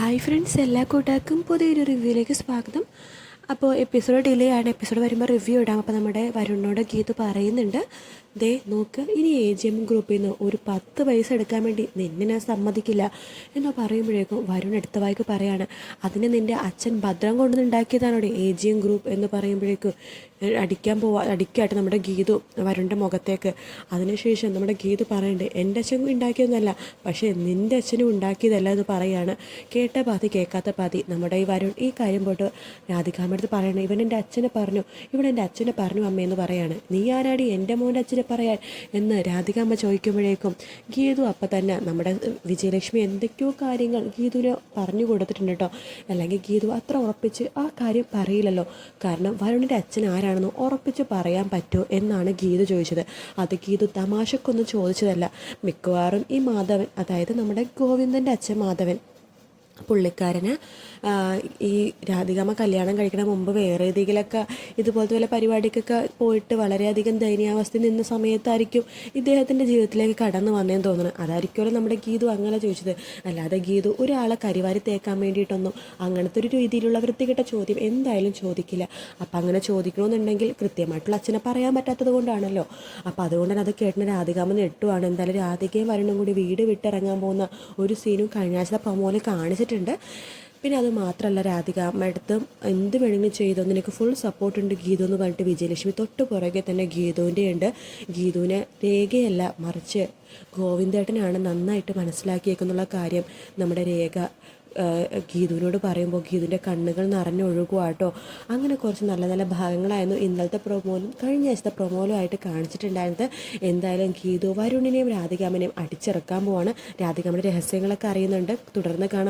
Hi friends എല്ലാ കൂട്ടാർക്കും പുതിയൊരു റിവ്യൂയിലേക്ക് സ്വാഗതം. അപ്പോൾ എപ്പിസോഡ് ഡിലേ ആണ്. എപ്പിസോഡ് വരുമ്പോൾ റിവ്യൂ ഇടാം. അപ്പോൾ നമ്മുടെ വരുണിനോട് ഗീത് പറയുന്നുണ്ട്. ദേ നോക്ക് ഇനി എ ജി എം ഗ്രൂപ്പിൽ നിന്ന് ഒരു പത്ത് പൈസ എടുക്കാൻ വേണ്ടി നിന്നെ ഞാൻ സമ്മതിക്കില്ല എന്ന് പറയുമ്പോഴേക്കും വരുൺ എടുത്ത വായിക്ക് പറയാണ്. അതിന് നിന്റെ അച്ഛൻ ഭദ്രം കൊണ്ടുണ്ടാക്കിയതാണോ എ ജി എം ഗ്രൂപ്പ് എന്ന് പറയുമ്പോഴേക്കും. അടിക്കാൻ പോവാ അടിക്കായിട്ട് നമ്മുടെ ഗീതു വരുണിന്റെ മുഖത്തേക്ക്. അതിനുശേഷം നമ്മുടെ ഗീതു പറയണ്ട് എന്റെ അച്ഛൻ ഉണ്ടാക്കിയതൊന്നല്ല പക്ഷേ നിന്റെ അച്ഛനും ഉണ്ടാക്കിയതല്ല എന്ന് പറയാണ്. കേട്ട പാതി കേൾക്കാത്ത പാതി നമ്മുടെ ഈ വരുൺ ഈ കാര്യം പോയിട്ട് രാധികാമ്മടുത്ത് പറയണം ഇവൻ എന്റെ അച്ഛനെ പറഞ്ഞു ഇവൻ എന്റെ അച്ഛനെ പറഞ്ഞു അമ്മയെന്ന് പറയാണ്. നീ ആരാടി എന്റെ മോന്റെ അച്ഛനെ പറയാൻ? എന്ന് രാധികാമ്മ ചോദിക്കുമ്പോഴേക്കും ഗീതു അപ്പം തന്നെ നമ്മുടെ വിജയലക്ഷ്മി എന്തൊക്കെയോ കാര്യങ്ങൾ ഗീതുവിന് പറഞ്ഞു കൊടുത്തിട്ടുണ്ട് കേട്ടോ. അല്ലെങ്കിൽ ഗീതു അത്ര ഉറപ്പിച്ച് ആ കാര്യം പറയില്ലല്ലോ. കാരണം വരുണിന്റെ അച്ഛൻ ആരാണെന്ന് ഉറപ്പിച്ച് പറയാൻ പറ്റുമോ എന്നാണ് ഗീത ചോദിച്ചത്. അത് ഗീതു തമാശക്കൊന്നും ചോദിച്ചതല്ല. മിക്കവാറും ഈ മാധവൻ അതായത് നമ്മുടെ ഗോവിന്ദന്റെ അച്ഛൻ മാധവൻ പുള്ളിക്കാരന് ഈ രാധികാമ്മ കല്യാണം കഴിക്കണ മുമ്പ് വേറെ ഏതെങ്കിലുമൊക്കെ ഇതുപോലത്തെ വല്ല പരിപാടിക്കൊക്കെ പോയിട്ട് വളരെയധികം ദയനീയാവസ്ഥയിൽ നിന്ന സമയത്തായിരിക്കും ഇദ്ദേഹത്തിന്റെ ജീവിതത്തിലേക്ക് കടന്നു വന്നേന്ന് തോന്നുന്നത്. അതായിരിക്കുമല്ലോ നമ്മുടെ ഗീതു അങ്ങനെ ചോദിച്ചത്. അല്ലാതെ ഗീതു ഒരാളെ കരിവാരി തേക്കാൻ വേണ്ടിയിട്ടൊന്നും അങ്ങനത്തെ ഒരു രീതിയിലുള്ള വൃത്തികെട്ട ചോദ്യം എന്തായാലും ചോദിക്കില്ല. അപ്പം അങ്ങനെ ചോദിക്കണമെന്നുണ്ടെങ്കിൽ കൃത്യമായിട്ടുള്ള അച്ഛനെ പറയാൻ പറ്റാത്തത് കൊണ്ടാണല്ലോ. അപ്പം അതുകൊണ്ട് തന്നെ അത് കേട്ടിന് രാധികാമ്മ നെട്ടുവാണ് എന്തായാലും രാധികയും വരണം കൂടി വീട് വിട്ടിറങ്ങാൻ പോകുന്ന ഒരു സീനും കഴിഞ്ഞ ആഴ്ച പ്രൊമോയിൽ പിന്നെ അത് മാത്രമല്ല രാധിക അമ്മയടുത്ത് എന്ത് വേണമെങ്കിലും ചെയ്തോ. നിനക്ക് ഫുൾ സപ്പോർട്ട് ഉണ്ട് ഗീതു എന്ന് പറഞ്ഞിട്ട് വിജയലക്ഷ്മി തൊട്ട് പുറകെ തന്നെ ഗീതുവിന്റെ ഉണ്ട്. ഗീതുവിനെ രേഖയല്ല മറിച്ച് ഗോവിന്ദേട്ടനാണ് നന്നായിട്ട് മനസ്സിലാക്കിയേക്കുന്നുള്ള കാര്യം നമ്മുടെ രേഖ ഗീതുവിനോട് പറയുമ്പോൾ ഗീതുവിന്റെ കണ്ണുകൾ നിറഞ്ഞൊഴുകുവാട്ടോ അങ്ങനെ കുറച്ച് നല്ല നല്ല ഭാഗങ്ങളായിരുന്നു ഇന്നലത്തെ പ്രൊമോലും കഴിഞ്ഞ ആഴ്ചത്തെ പ്രൊമോലും ആയിട്ട് കാണിച്ചിട്ടുണ്ടായിരുന്നത്. എന്തായാലും ഗീതു വരുണിനെയും രാധികാമനെയും അടിച്ചിറക്കാൻ പോവാണ്. രാധികാമന്റെ രഹസ്യങ്ങളൊക്കെ അറിയുന്നുണ്ട്. തുടർന്ന് കാണാം.